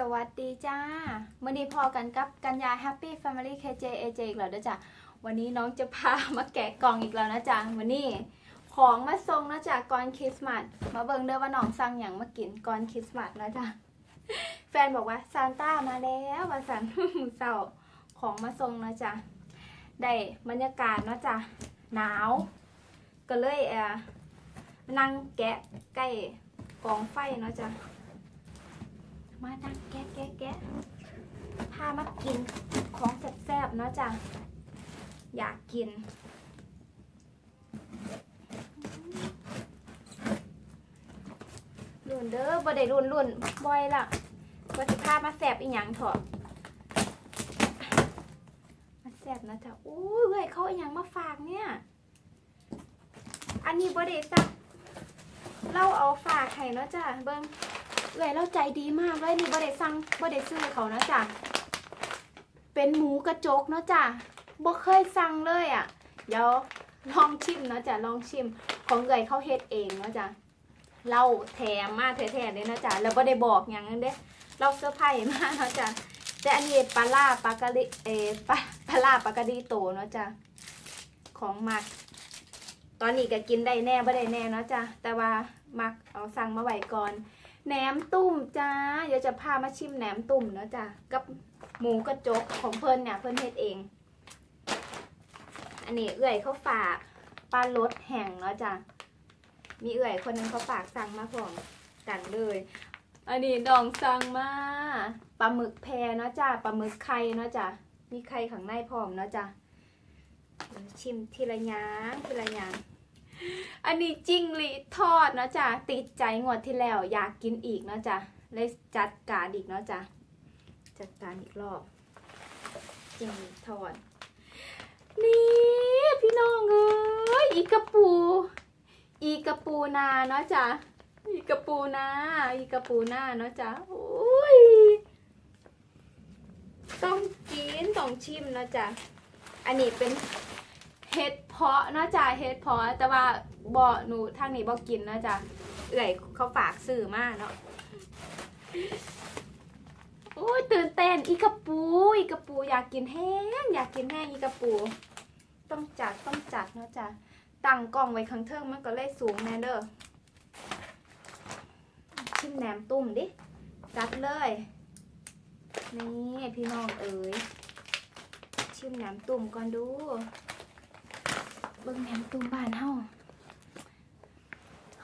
สวัสดีจ้ามื่อนี้พอกันกับกัญญา Happy Family KJ AJ อีกแล้วเด้อจ้ะวันนี้น้องจะพามาแกะกล่องอีกแล้วนะจ๊ะวันนี้ของมาส่งนะจ๊ะก่อนคริสต์มาสมาเบิ่งเด้อว่าน้องสั่งอย่างมากินก่อนคริสต์มาสนะจ๊ะแฟนบอกว่าซานต้ามาแล้วว่าสันเศร้าของมาส่งนะจ๊ะได้บรรยากาศนะจ๊ะหนาว ก็เลยเออมานั่งแกะใกล้กองไฟนะจ๊ะ มานั่งแกะแกะแกะพามากินของแซ่บๆเนาะจ้ะอยากกิน รุ่นเด้อบ่ได้รุ่นรุ่นบ่อยละว่าสิพามาแซ่บอีหยังเถอะมาแซ่บนะจ๊ะอู้ยเว้ยเขาอีหยังมาฝากเนี่ย อันนี้บ่ได้สัก เราเอาฝากให้เนาะจ้ะเบิ่ง เอ้ยเราใจดีมากเลยนี่บ่ได้สั่งบ่ได้ซื้อเขานะจ๊ะเป็นหมูกระจกเนาะจ้ะบ่เคยสั่งเลยอะ เดี๋ยวลองชิมเนาะจ้ะลองชิม ของเอ้ยเขาเฮ็ดเองเนาะจ้ะเราแถมมาแท้ๆเลยนะจ๊ะแล้วบ่ได้บอกหยังนั้นเด้เราเซอร์ไพรส์มากเนาะจ้ะแต่อันนี้ปลาล่าปลากะลิเออปลาปลาล่าปลากะดีโตเนาะจ้ะของมักตอนนี้ก็กินได้แน่บ่ได้แน่เนาะจ้ะแต่ว่ามักเอาสั่งมาไว้ก่อน แหนมตุ่มจ้า เดี๋ยวจะพามาชิมแหนมตุ่มเนาะจ้ะกับหมูกระจกของเพิ่นเนี่ยเพิ่นเฮ็ดเอง อันนี้เอื่อยเขาฝากปลารสแห้งเนาะจ้ะมีเอื่อยคนนึงเขาฝากสั่งมาพร้อมกันเลย อันนี้ดองสั่งมาปลาหมึกแพรเนาะจ้ะปลาหมึกไข่เนาะจ้ะมีไข่ข้างในพร้อมเนาะจ้ะชิมทีละอย่างทีละอย่าง อันนี้จิ้งหรีดทอดเนาะจ้ะติดใจงวดที่แล้ว อยากกินอีกเนาะจ้ะเลยจัดการอีกเนาะจ้ะจัดการอีกรอบ จิ้งหรีดทอด นี่พี่น้องเอ้ยอีกระปู อีกระปูนาเนาะจ้ะอีกระปูนาอีกระปูนาเนาะจ้ะโอ้ยต้องกินต้องชิมเนาะจ้ะอันนี้เป็น เฮ็ดเพาะเนาะจ้ะเฮ็ดเพาะแต่ว่าบ่หนูทางนี้บ่กินนาะจ้ะเอื่อยเขาฝากซื้อมาเนาะโอ้ยตื่นเต้นอีกระปูอีกระปูอยากกินแห้งอยากกินแห้งอีกระปู ต้องจัดต้องจัดเนาะจ้ะตั้งกล้องไว้ข้างเทิงมันก็เลยสูงแน่เด้อชิมแหนมตุ่มดิจัดเลย นี่พี่น้องเอ๋ยชิมแหนมตุ่มก่อนดู เบิ่งแหนมตุ้มบ้านเฮา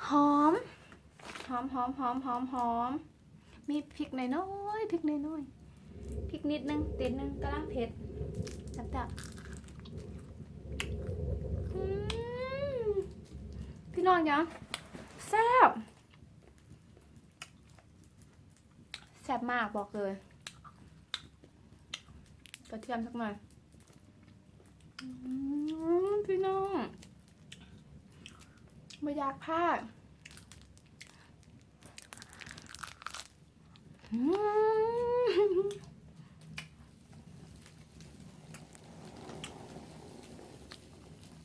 หอม หอมหอมหอมหอมหอม มีพริกหน่อยน้อยๆพริกน้อยน้อยๆพริกนิดนึงติดนึงกำลังเผ็ดจับจับอืมพี่น้องยังแซ่บแซ่บมากบอกเลยกระเทียมสักหน่อยอืม พี่น้องไม่อยากพลาด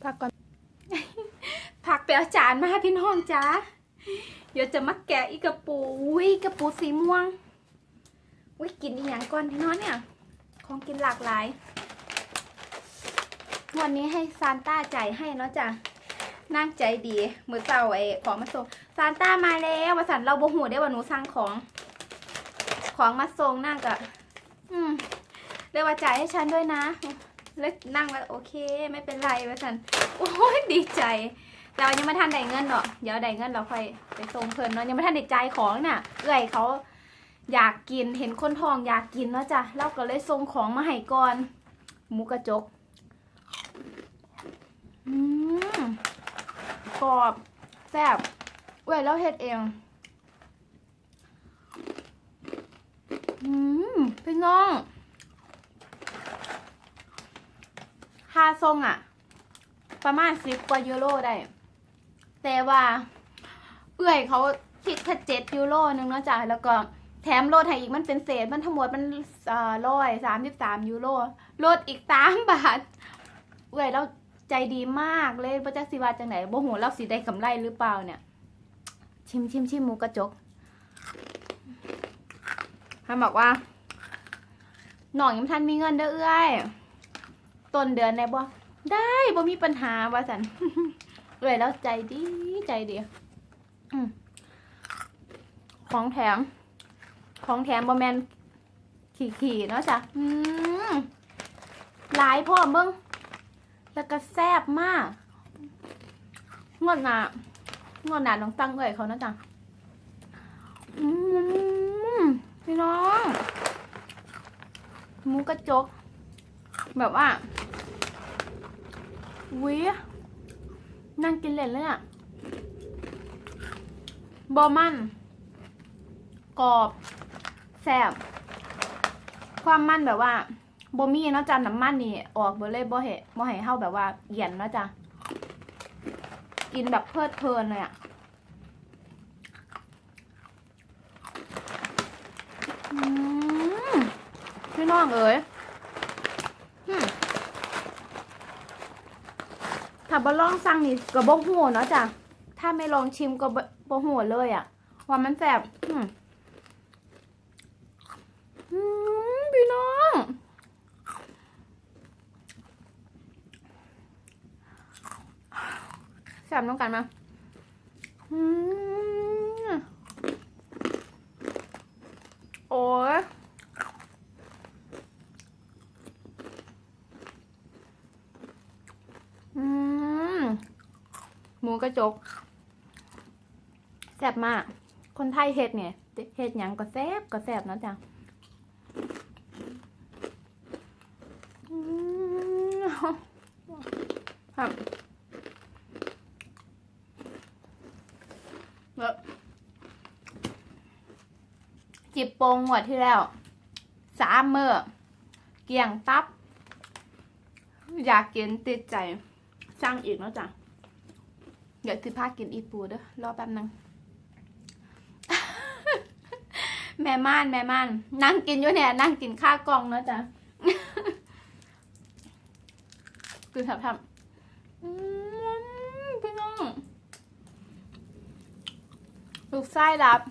พักก่อนพักไปเอาจานมาให้พี่น้องจ้าเดี๋ยวจะมาแกะอีกกระปูอุ้ยกระปูสีม่วงอุ้ยกินอีหยังก่อนพี่น้องเนี่ย ของกินหลากหลาย วันนี้ให้ซานต้าจ่ายให้เนาะจ้ะนั่งใจดีมือเจ้าไอ้ของมาส่งซานต้ามาแล้วมาสันเราโบหูได้ว่าหนูสั่งของ ของมาส่งนั่งกะอืมเรียกว่าจ่ายให้ฉันด้วยนะแล้วนั่งว่าโอเค ไม่เป็นไรมาสันโอ้ยดีใจแต่ว่ายังไม่ทันได้เงินเนาะเดี๋ยวได้เงินเราค่อยไปส่งเพิ่นเนาะยังไม่ทันได้จ่ายของน่ะ เอื่อยเขาอยากกินเห็นคนทองอยากกินเนาะจ้ะเราก็เลยส่งของมาให้ก่อนหมูกระจก อืมกรอบแซ่บเว้ยแล้วเฮ็ดเอง อืมพี่น้องค่าทรงอะประมาณสิบกว่ายูโรได้ แต่ว่า เอื่อยเขาคิดแค่เจ็ดยูโรนึงเนาะจ้ะแล้วก็แถมลดให้อีกมันเป็นเศษมันทั้งหมดมันร้อยสามสิบสามยูโรลดอีกสามบาท เอื่อยแล้ว ใจดีมากเลยพระเจ้าสิวาจังไหนบ่หูเราสิได้กำไรหรือเปล่าเนี่ย ชิมชิมชิมหมูกระจกท่านบอกว่าหน่องยังทันมีเงินเด้อเอ้ยต้นเดือนได้บ่ได้บ่มีปัญหาว่าสันเอ้ยแล้วใจดีใจดีอของแถม ของแถมบ่แมนขี่ๆเนาะจ้ะหลายพ่อเบิ่ง แล้วก็แซ่บมากงวดหนางวดหนาน้องตั้งเอ่ยเขานะจ๊ะอืมพี่น้องหมูกระจก แบบว่าวินั่งกินเล่นเลยอะบอมันกรอบแซ่บความมันแบบว่า บมีเนาะจ้ะน้ำมันนี่ออกเบเลยบ่เห็บ่ให้เฮาแบบว่าเอียนเนาะจ้ะกินแบบเพลิดเพลินเลยอะ่ะอืมพี่น้องเอ๋ยอืมถ้าบ่ลองสั่งนี่ก็บ่หัวเนาะจ้ะถ้าไม่ลองชิมก็บ่บ่หัวเลยอะ่ะว่ามันแสบอืมอืมพี่น้อง แซ่บน้องกันมาโอ้ยอืมหมูกระจกแซ่บมาก คนไทยเฮ็ดเนี่ยเฮ็ดหยังก็แซ่บก็แซ่บนะจ๊ะครับ แล้ว จิบโปงหวดที่แล้วสามเมื่อเกี่ยงตับ อยากกินติดใจสั่งอีกแล้วจ้ะเดี๋ยวสิพากินอีปูเด้อรอแป๊บนึงแม่ม่านแม่ม่านนั่งกินอยู่เนี่ยนั่งกินข้าวกล่องเนาะจ้ะคือทำทำอืมพี่น้องลูกไส้รับ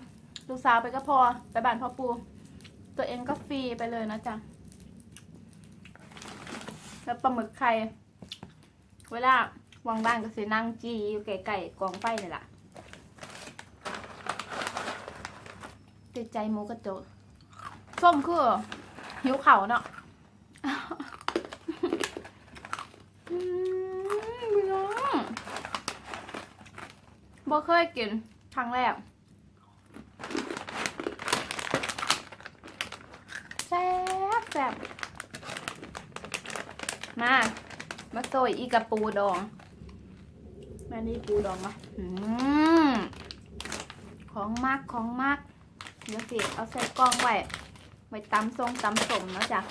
ลูกสาวไปก็พอไปบ้านพ่อปู ตัวเองก็ฟรีไปเลยนะจ๊ะ แล้วปลาหมึกไข่เวลาวางบ้านก็สินั่งจีอยู่ไก่ๆกองไฟนี่แหละติดใจหมูกระโจกส้มคือหิวเข่าเนาะอืมน้องบ่เคยกินครั้งแรก แซ่บ แซ่บมา มาโซยอีกระปูดองม่นี่ปูดองมาอืมของมากของมากเดี๋ยวสิเอาใส่กล้องไว้ ไว้ตำทรงตำสมเนาะจ้ะ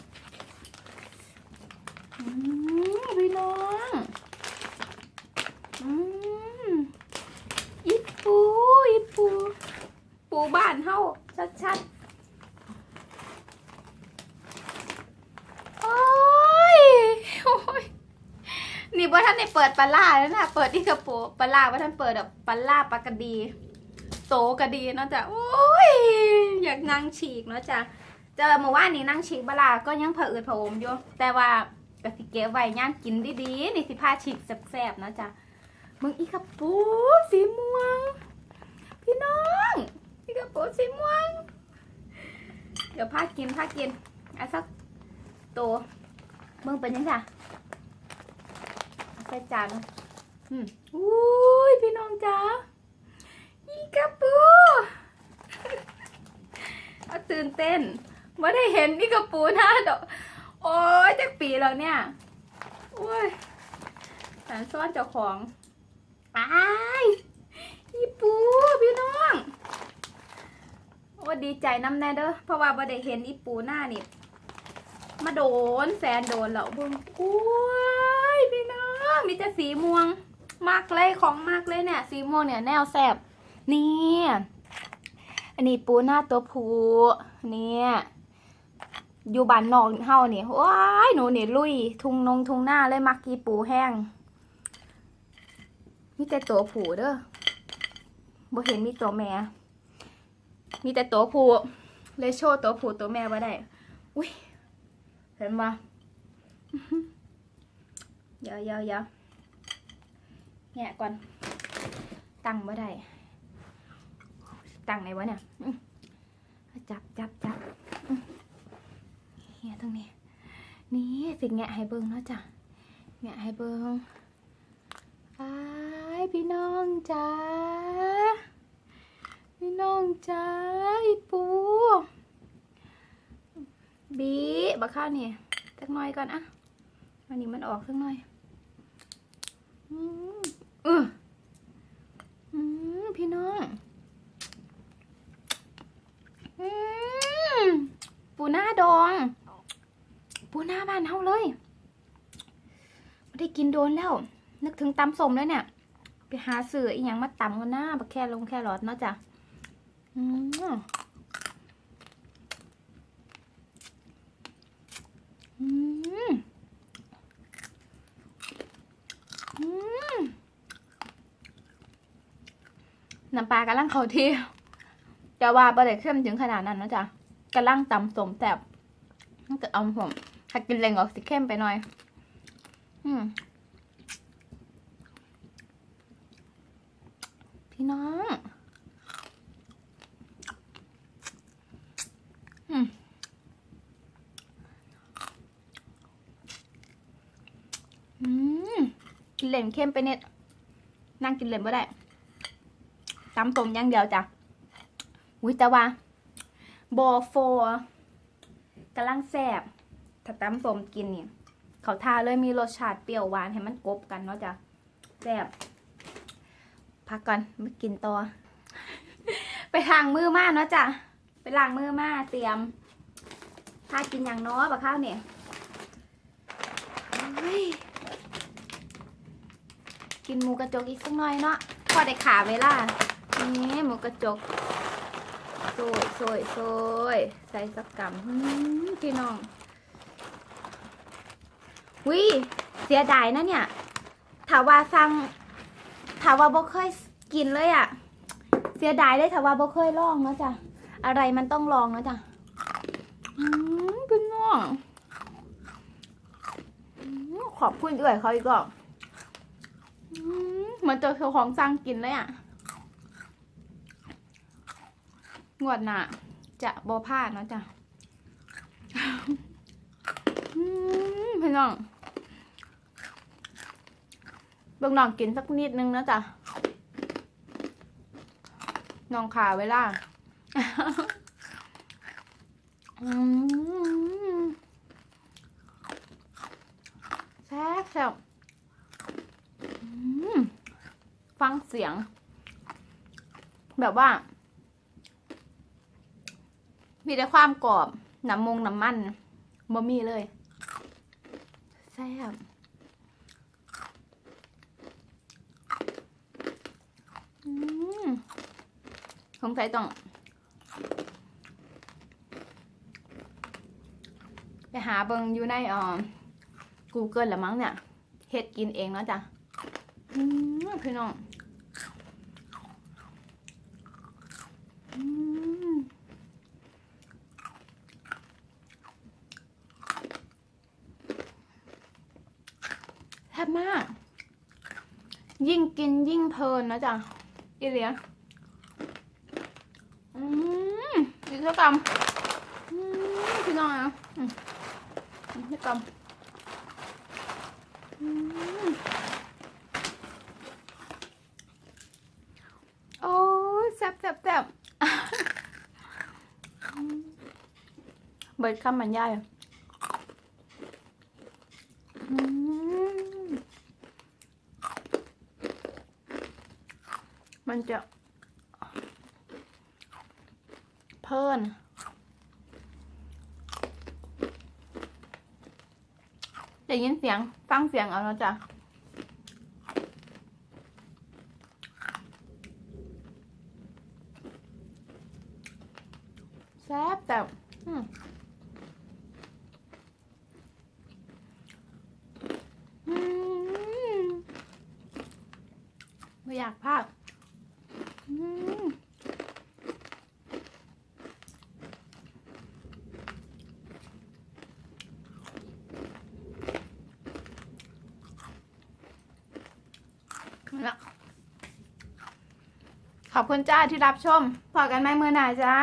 อืมพี่น้องอืมอีปูอีปู ปูบ้านเฮาชัดๆ โอ้ยโอ้ย นี่ ว่าท่านได้เปิดปลาล่าแล้วนะเปิดที่กระปูปลาล่าว่าท่านเปิดแบบปลาล่าปลากระดี โตกระดีเนาะจ๊ะโอ้ยอยากนั่งฉีกเนาะจ๊ะเจอเมื่อวานนี้นั่งฉีกปลาล่าก็ยังเผอืดผอมอยู่แต่ว่ากสิเก็บไว้ย่างกินดีๆนี่สิพาฉีกแซ่บๆเนาะจ๊ะมึงอีกระปูสีม่วง พี่น้องอีกระปูสีม่วง เดี๋ยวพากินพากินเอะสักตัวมึงเป็นยังไง เอาใส่จานนะอืมอุ้ยพี่น้องจ๋าอีกระปูเอาตื่นเต้นว่าได้เห็นอีกระปูหน้าดอกโอ้ยจากปีแล้วเนี่ยโอ้ยสารซ่อนเจ้าของไปอีปูพี่น้องโอ้ดีใจน้ำแน่เด้อเพราะว่าบ่ได้เห็นอีปูหน้านี่มาโดนแฟนโดนแล้วเบิ่งโอ้ยพี่น้อง มีแต่สีม่วง มากเลยของมากเลยเนี่ย สีม่วงเนี่ยแนวแสบนี่อันนี้ปูหน้าตัวผูเนี่ยอยู่บ้านนอกเฮาเนี่ยว้ายหนูเนี่ยลุย ทุ่งนงทุ่งหน้าเลยมักกีปูแห้งมีแต่ตัวผู้เด้อบ่เห็นมีตัวแม่มีแต่ตัวผู้เลยโชว์ตัวผู้ตัวแม่ว่าได้ อุ้ยเห็นปะ เดี๋ยวเดี๋ยวเดี๋ยวแงะก่อน ตั้งว่ได้ ตั้งไหนวะเนี่ย จับจับจับเฮียตรงนี้ นี่สิแงะให้เบิ้งเนาะจ้ะแงะให้เบิ้งอ้ายพี่น้องจ้าพี่น้องจ้าอีปู บีบักข้าวนี่สักหน่อยก่อนอะอันนี้มันออกสักหน่อย เออพี่น้องปูหน้าดอง ปูหน้าบ้านเฮาเลยไม่ได้กินโดนแล้ว นึกถึงตำสมแล้วเนี่ย ไปหาซื้ออีหยังมาตำกันหน้าบักแค่ลงแค่รอดเนาะจ้ะอืมอืมอืม น้ำปลากระลังเขาที่แต่ว่าประเด็เข้มถึงขนาดนั้นนะจ๊ะกระลังตำสมแสบถ้าเกิดเอาผมถ้ากินแรงออกสิเข้มไปหน่อย อืมพี่น้อง อืม อืม กิน เหล่นเข้มไปเน็ตนั่งกินเหล่นบ่ได้ตำต้มอย่างเดียวจ้ะอุ้ยแต่ว่าบอโฟกำลังแซบถ้าตำต้มกินนี่เขาทาเลยมีรสชาติเปรี้ยวหวานให้มันกบกันเนาะจ้ะแซบพักก่อนมากินตัวไปทางมือมากเนาะจ้ะไปล้างมือมาเตรียมถ้ากินอย่างน้อยบะข้าวเนี่ยเฮ้ย กินหมูกระจกอีกสักหน่อยเนาะพอได้ขาเวลานี่หมูกระจกโซยโซยโซยใส่สักกำอื้อพี่น้องวิเสียดายนะเนี่ยถาว่าสั่งถาว่าบ่เคยกินเลยอะ่ะ เสียดายเลยถาว่าบ่เคยลองนะจ้ะอะไรมันต้องลองนะจ้ะอืมพี่น้องขอบคุณด้วยเขาอีกรอบอืม เหมือนเจอเจ้าของสั่งกินเลยอะ่ะ งวดหน้าจะบ่พลาดเนาะจ้ะพี่น้องเบิ่งน้องกินสักนิดนึงนะจ๊ะน้องขาเวลา อืมแซ่บแซ่บอืมฟัง เสียง แบบว่า มีแต่ความกรอบน้ำมงน้ำมันบะมีเลยแซ่บอืมสงสัยต้อง ไปหาเบิงอยู่ในอ่อ Google ละมั้งเนี่ยเฮ็ดกินเองเนาะจ้ะอืมพี่น้องอืมแซ่ บมาก ยิ่งกินยิ่งเพลินนะจ๊ะอีเลียอืมอีกสักคำอืมพี่น้องอะอืมอีกสักำอืมโอ้ยแซ่บแซ่บแซ่บเบิดคำมันยาย มันจะ เพลินได้ยินเสียง ฟังเสียงเอาแล้วจ้ะแซ่บแต่อืมอืมไม่อยากพลาดอืม แล้ว ขอบคุณจ้าที่รับชมพอกันไหมมือหนาจ้า